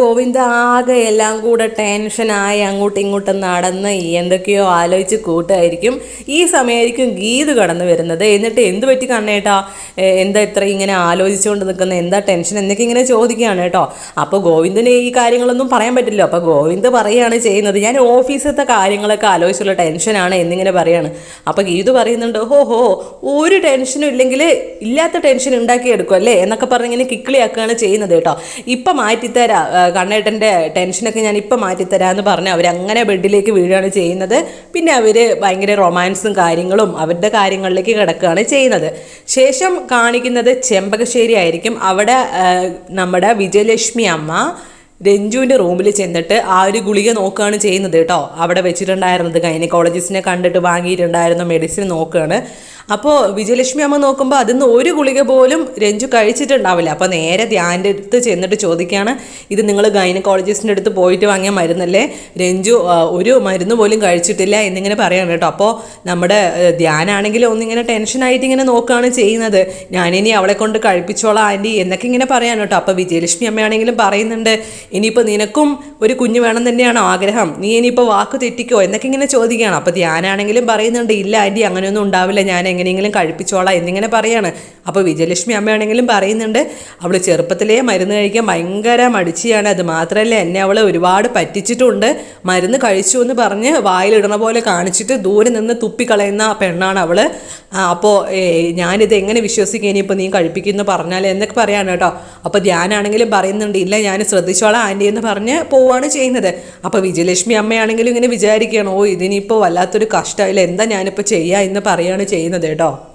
ഗോവിന്ദ ആകെ എല്ലാം കൂടെ ടെൻഷനായി അങ്ങോട്ടും ഇങ്ങോട്ടും നടന്ന് എന്തൊക്കെയോ ആലോചിച്ച് കൂട്ടായിരിക്കും. ഈ സമയമായിരിക്കും ഗീത് കടന്നു വരുന്നത്. എന്നിട്ട് എന്ത് പറ്റി കണ്ണേട്ടാ? എന്താ ഇത്ര ഇങ്ങനെ ആലോചിച്ചുകൊണ്ട് നിൽക്കുന്നത് എന്താ ടെൻഷൻ? എന്നൊക്കെ ഇങ്ങനെ ചോദിക്കുകയാണ് കേട്ടോ. അപ്പോൾ ഗോവിന്ദന് ഈ കാര്യങ്ങളൊന്നും പറയാൻ പറ്റില്ല. അപ്പോൾ ഗോവിന്ദ് പറയുകയാണ് ചെയ്യുന്നത് ഞാൻ ഓഫീസിലത്തെ കാര്യങ്ങളൊക്കെ ആലോചിച്ചുള്ള ടെൻഷനാണ് എന്നിങ്ങനെ പറയാണ് അപ്പോൾ ഗീതു പറയുന്നുണ്ട് ഹോ ഹോ ഒരു ടെൻഷനും ഇല്ലെങ്കിൽ ഇല്ലാത്ത ടെൻഷൻ ഉണ്ടാക്കിയെടുക്കും അല്ലേ? എന്നൊക്കെ പറഞ്ഞ് ഇങ്ങനെ കിക്കിളിയാക്കുകയാണ് ചെയ്യുന്നത് കേട്ടോ. ഇപ്പം മാറ്റിത്തരാം കണ്ണേട്ടന്റെ ടെൻഷനൊക്കെ ഞാൻ ഇപ്പം മാറ്റിത്തരാമെന്ന് പറഞ്ഞ് അവരങ്ങനെ ബെഡിലേക്ക് വീഴുകയാണ് ചെയ്യുന്നത്. പിന്നെ അവർ ഭയങ്കര റൊമാൻസും കാര്യങ്ങളും അവരുടെ കാര്യങ്ങളിലേക്ക് കിടക്കുകയാണ് ചെയ്യുന്നത്. ശേഷം കാണിക്കുന്നത് ചെമ്പകശ്ശേരി ആയിരിക്കും. അവിടെ നമ്മുടെ വിജയലക്ഷ്മി അമ്മ രഞ്ജുവിന്റെ റൂമിൽ ചെന്നിട്ട് ആ ഒരു ഗുളിക നോക്കുകയാണ് ചെയ്യുന്നത് കേട്ടോ. അവിടെ വെച്ചിട്ടുണ്ടായിരുന്നത്. ഗൈനക്കോളജിസ്റ്റിനെ കണ്ടിട്ട് വാങ്ങിയിട്ടുണ്ടായിരുന്നു മെഡിസിൻ നോക്കുകയാണ് അപ്പോൾ വിജയലക്ഷ്മി അമ്മ നോക്കുമ്പോൾ അതിൽ നിന്ന് ഒരു ഗുളിക പോലും രഞ്ജു കഴിച്ചിട്ടുണ്ടാവില്ല. അപ്പോൾ നേരെ ധ്യാന്റെ അടുത്ത് ചെന്നിട്ട് ചോദിക്കുകയാണ് ഇത് നിങ്ങൾ ഗൈനക്കോളജിസ്റ്റിന്റെ അടുത്ത് പോയിട്ട് വാങ്ങിയ മരുന്നല്ലേ? രഞ്ജു ഒരു മരുന്ന് പോലും കഴിച്ചിട്ടില്ല എന്നിങ്ങനെ പറയാണ് കേട്ടോ. അപ്പോൾ നമ്മുടെ ധ്യാനാണെങ്കിലും ഒന്നിങ്ങനെ ടെൻഷനായിട്ട് ഇങ്ങനെ നോക്കുകയാണ് ചെയ്യുന്നത്. ഞാനിനി അവളെ കൊണ്ട് കഴിപ്പിച്ചോളാം ആന്റി എന്നൊക്കെ ഇങ്ങനെ പറയാണ് കേട്ടോ. അപ്പോൾ വിജയലക്ഷ്മി അമ്മയാണെങ്കിലും പറയുന്നുണ്ട് ഇനിയിപ്പോൾ നിനക്കും ഒരു കുഞ്ഞ് വേണം തന്നെയാണോ ആഗ്രഹം? നീ ഇനിയിപ്പോൾ വാക്ക് തെറ്റിക്കോ? എന്നൊക്കെ ഇങ്ങനെ ചോദിക്കുകയാണ്. അപ്പോൾ ധ്യാനാണെങ്കിലും പറയുന്നുണ്ട് ഇല്ല ആന്റി അങ്ങനെയൊന്നും ഉണ്ടാവില്ല. ഞാൻ എങ്ങനെയെങ്കിലും കഴിപ്പിച്ചോളാം എന്നിങ്ങനെ പറയാണ്. അപ്പോൾ വിജയലക്ഷ്മി അമ്മയാണെങ്കിലും പറയുന്നുണ്ട് അവൾ ചെറുപ്പത്തിലേ മരുന്ന് കഴിക്കാൻ ഭയങ്കര മടിച്ചിയാണ്. അത് മാത്രമല്ല എന്നെ അവൾ ഒരുപാട് പറ്റിച്ചിട്ടുണ്ട്. മരുന്ന് കഴിച്ചു എന്ന് പറഞ്ഞ് വായിലിടണ പോലെ കാണിച്ചിട്ട് ദൂരെ നിന്ന് തുപ്പിക്കളയുന്ന പെണ്ണാണ് അവൾ അപ്പോൾ ഞാനിത് എങ്ങനെ വിശ്വസിക്കുക ഇനിയിപ്പോൾ നീ കഴിപ്പിക്കുന്നു പറഞ്ഞാൽ എന്നൊക്കെ പറയാണ് കേട്ടോ. അപ്പോൾ ധ്യാനാണെങ്കിലും പറയുന്നുണ്ട് ഇല്ല ഞാൻ ശ്രദ്ധിച്ചോളാം. ആന്റി എന്ന് പറഞ്ഞ് പോവുകയാണ് ചെയ്യുന്നത്. അപ്പോൾ വിജയലക്ഷ്മി അമ്മയാണെങ്കിലും ഇങ്ങനെ വിചാരിക്കുകയാണ് ഓ ഇതിനിപ്പോൾ വല്ലാത്തൊരു കഷ്ടമില്ല എന്താ ഞാനിപ്പോൾ ചെയ്യുക എന്ന് പറയുകയാണ് ചെയ്യുന്നത് കേട്ടോ?